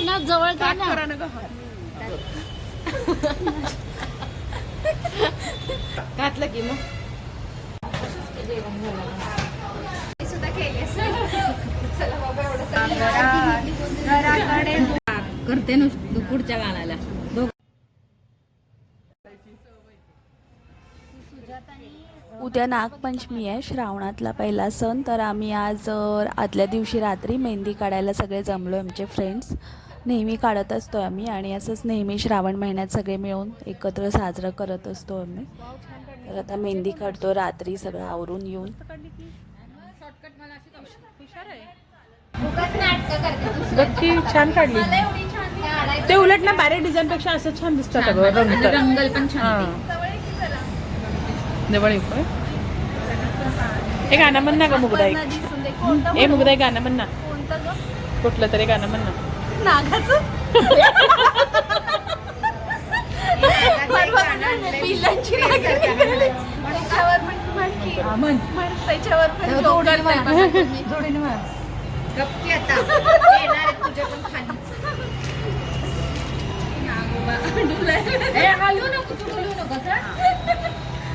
ना जवळ ना घातलं की मग करते नुसतं पुढच्या गाण्याला. उद्या नागपंचमी आहे श्रावणातला पहिला सण. तर आम्ही आज आदल्या दिवशी रात्री मेहंदी काढायला सगळे जमलो आमचे फ्रेंड्स नेहमी काढत असतो आम्ही आणि असंच नेहमी श्रावण महिन्यात सगळे मिळून एकत्र साजरं करत असतो आम्ही. तर आता मेहंदी काढतो रात्री सगळं आवरून येऊन. गच्ची छान काढली. ते उलट ना बॅरे डिझाईन पेक्षा असं छान दिसतात. रंगल पण. छान जवळ येऊ का? हे गाणं म्हण ना ग मुगदा एक ए मुगदा एक गाणं म्हण ना. कुठलं तरी गाणं म्हण ना.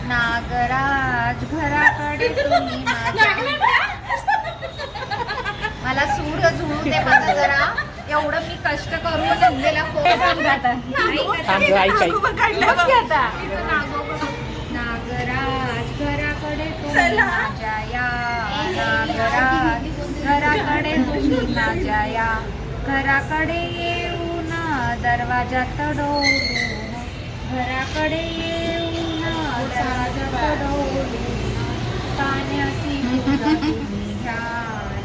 नागराज घराकडे तुम्ही माझ्या- मला सूर जुळू दे बघा जरा. एवढं मी कष्ट करून फोन ऐक नागराज घराकडे तुम्ही माझ्या या. नागराज घराकडे तुम्ही माझ्या या. घराकडे येऊन दरवाजात डोलून घराकडे येऊन पाण्याची मुद्दा तुम्ही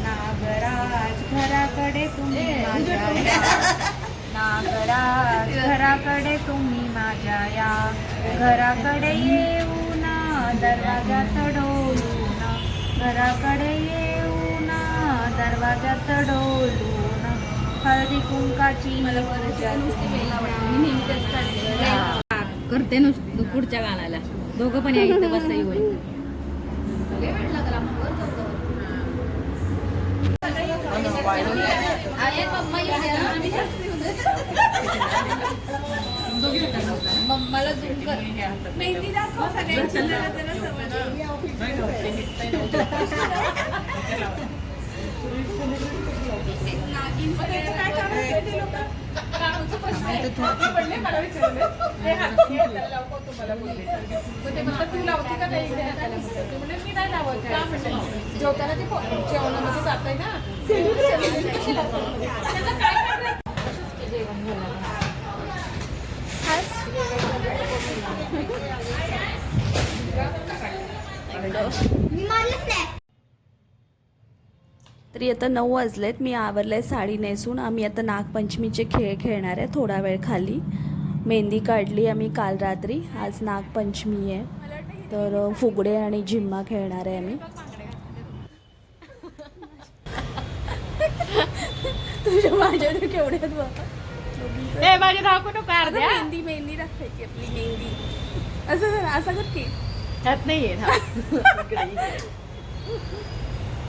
नागराज घराकडे तुम्ही माझ्या या. नागराज घराकडे तुम्ही माझ्या या घराकडे येऊन दरवाजात डोलून घराकडे येऊन दरवाजात डोलून हळदी कुंकाची पूजा करते नुसतं पुढच्या गाण्याला दोघं पण या इथं बसता होईल. मम्माला झूम कर. मेहंदी दाखव सगळ्यांची जरा जरा समज ते मला लावते का नाही जेवताना ते जेवणामध्ये जात आहे ना तरी आता नऊ वाजलेत. मी आवरलंय साडी नेसून. आम्ही आता नागपंचमीचे खेळ खेळणार आहे थोडा वेळ खाली. मेहंदी काढली आम्ही काल रात्री. आज नागपंचमी आहे. तर फुगडे आणि जिम्मा खेळणार आहे आम्ही. तुझ्या माझ्या केवढ्यात दाखवू नको अर्ध्या. मेहंदी मेहंदी दाखवायची आपली मेहंदी. असं कर असं कर की त्यात नाहीये. ना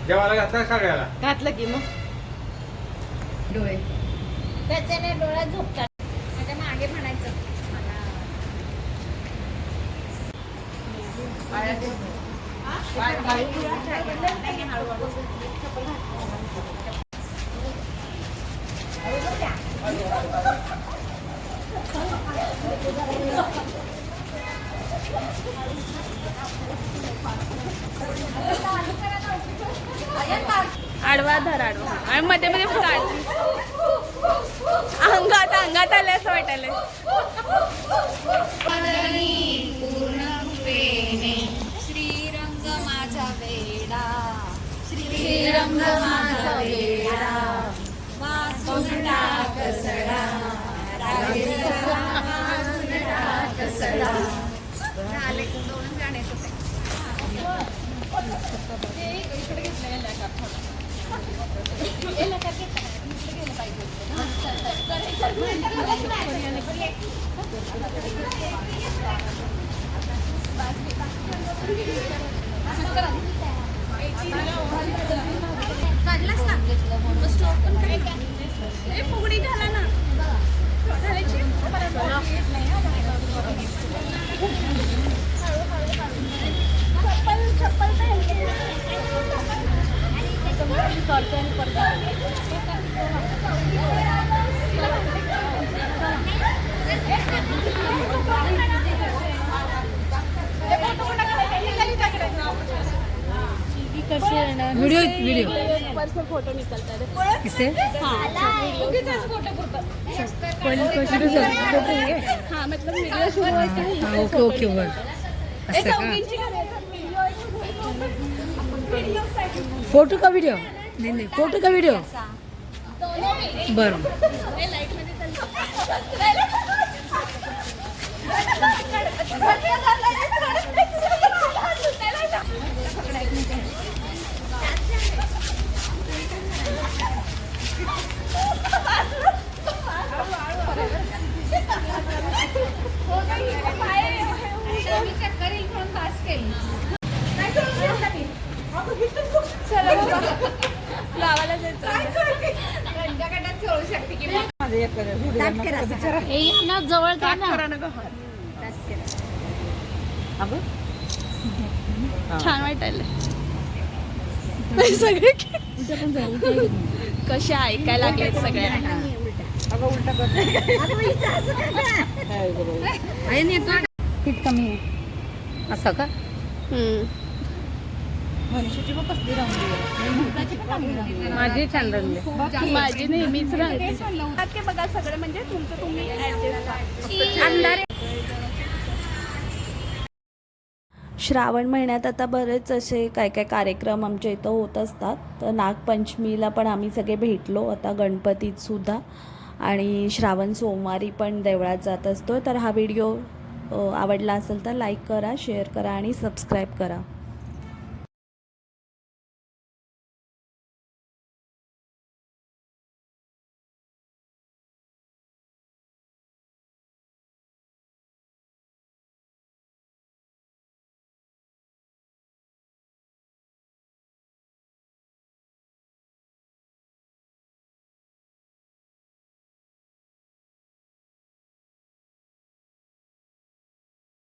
देवाला घातला सगळ्याला? घातलं की मग. डोळे. त्याच्याने डोळ्यात झोपतात. माझ्या मागे म्हणायचं आडवा धर आडवा. आणि मध्ये मध्ये अंगात अंगात आले असं वाटायलंय. श्रीरंग माझा वेडा. श्रीरंग माझा वेडा. वाचून टाक सडा. कसडा झाले दोन गाण्याचं ते. वीडियो वीडियो किसे हाँ ओके ओके वर असं का? फोटो का व्हिडिओ नाही नाही फोटो का व्हिडिओ बरं. छान वाटायला सगळे कसे ऐकायला लागले सगळ्या? पीठ कमी आहे. असं का? माझे छान रंगले माझी नेहमीच राहते बघा सगळं म्हणजे तुमचं तुम्ही ऍडजस्ट श्रावण महिन्यात आता बरेच असे काय काय कार्यक्रम आमच्या इथं होत असतात. तर नागपंचमीला पण आम्ही सगळे भेटलो आता गणपतीत सुद्धा. आणि श्रावण सोमवारी पण देवळात जात असतो. तर हा व्हिडिओ आवडला असेल तर लाईक करा शेअर करा आणि सबस्क्राईब करा.